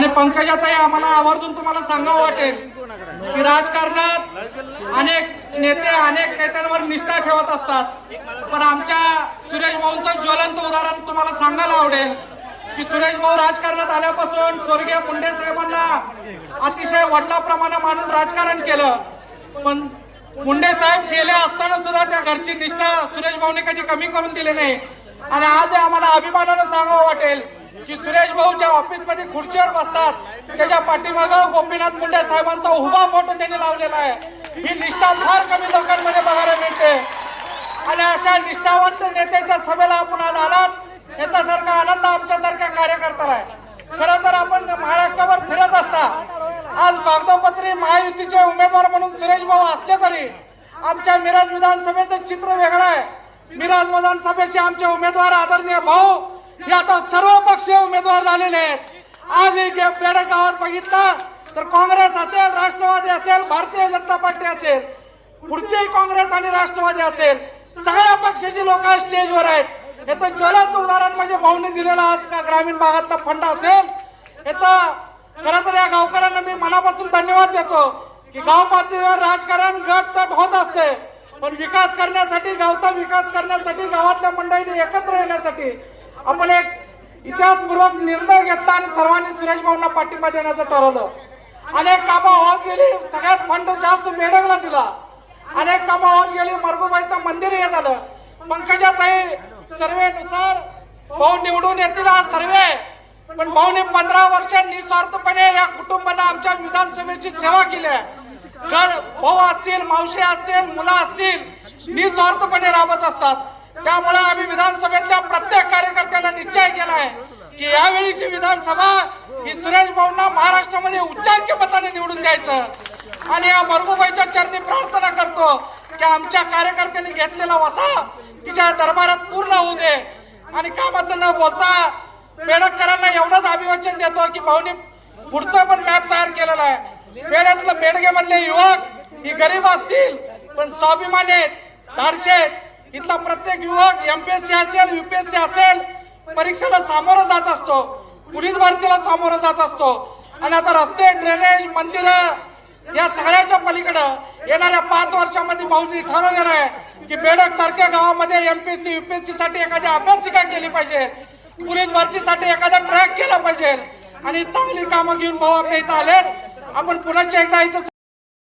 आणि पंकजाताई आम्हाला आवर्जून तुम्हाला सांगावं वाटेल. की राजकारणात अनेक नेते अनेक नेत्यांवर निष्ठा ठेवत असतात. पण आमच्या सुरेश भाऊंचं ज्वलंत उदाहरण तुम्हाला सांगायला आवडेल की सुरेश भाऊ राजकारणात आल्यापासून स्वर्गीय मुंडे साहेबांना अतिशय वडिलाप्रमाणे मानून राजकारण केलं. पण मुंडे साहेब गेले असताना सुद्धा त्या घरची निष्ठा सुरेश भाऊने कधी कमी करून दिली नाही. आणि आज आम्हाला अभिमानानं सांगावं वाटेल की सुरेश भाऊ ज्या खुर्चीवर बसतात. त्याच्या पाठीमागं गोपीनाथ मुंडे साहेबांचा उभा फोटो त्यांनी लावलेला आहे. ही निष्ठा फार कमी लोकांमध्ये बघायला मिळते. आणि अशा निष्ठावंत नेत्याच्या सभेला आपण आज आलात याच्यासारखा आनंद आमच्यासारख्या कार्यकर्त्याला आहे. खरं तर आपण महाराष्ट्रावर फिरत असता आज कागदोपत्री महायुतीचे उमेदवार म्हणून सुरेश भाऊ असले तरी आमच्या मिराज विधानसभेचं चित्र वेगळं आहे. मिराज विधानसभेचे आमचे उमेदवार आदरणीय भाऊ हे आता सर्व पक्षीय उमेदवार झालेले आहेत. आज एक गे- गावात बघितलं तर काँग्रेस असेल राष्ट्रवादी असेल भारतीय जनता पार्टी असेल. पुढचेही काँग्रेस आणि राष्ट्रवादी असेल. सगळ्या पक्षाची लोक स्टेजवर आहेत. याचं ज्वलंत उदाहरण म्हणजे भाऊने दिलेला आज ग्रामीण भागातला फंड असेल? याचं खरं तर या गावकऱ्यांना मी मनापासून धन्यवाद देतो की गाव पातळीवर राजकारण गट तट होत असते. पण विकास करण्यासाठी गावचा विकास करण्यासाठी गावातल्या मंडळीने एकत्र येण्यासाठी आपण एक इतिहासपूर्वक निर्णय घेतला आणि सर्वांनी सुरेश भाऊंना पाठिंबा देण्याचं ठरवलं. अनेक कामं होत गेली सगळ्यात फंड जास्त मेडकला दिला. अनेक कामं होत गेली मरगुबाईचं मंदिर हे झालं. पंकजाताई सर्वेनुसार भाऊ निवडून येतील हा सर्वे. पण भाऊने पंधरा वर्ष निस्वार्थपणे या कुटुंबाला आमच्या विधानसभेची सेवा केली आहे. घर भाऊ असतील मावशी असतील मुलं असतील निस्वार्थपणे राबत असतात. त्यामुळे आम्ही विधानसभेतल्या प्रत्येक कार्य की यावेळीची विधानसभा ही सुरेश भाऊंना महाराष्ट्रामध्ये उच्चांकी मताने निवडून द्यायचं. आणि या मरगुबाईच्या चरणी प्रार्थना करतो की आमच्या कार्यकर्त्यांनी घेतलेला वसा तिच्या दरबारात पूर्ण होऊ दे. आणि कामाचं न बोलता बेडकरांना एवढंच अभिवाचन देतो की भाऊनी पुढचा पण मॅप तयार केलेला आहे. बेड्यातलं बेडगे मधले युवक ही गरीब असतील पण स्वाभिमान आहेत धाडशे इथला प्रत्येक युवक एमपीएससी असेल युपीएससी असेल परीक्षेला सामोरं जात असतो. पोलीस भरतीला सामोरं जात असतो. आणि आता रस्ते ड्रेनेज मंदिरं या सगळ्याच्या पलीकडं येणाऱ्या पाच वर्षामध्ये भाऊजी ठरवलेलं आहे की बेडक सारख्या गावामध्ये एमपीएससी युपीएससी साठी एखादी अभ्यासिका केली पाहिजे. पोलीस भरतीसाठी एखादा ट्रॅक केला पाहिजे. आणि चांगली कामं घेऊन भाऊ आपल्या इथं आले आपण पुन्हा एकदा इथं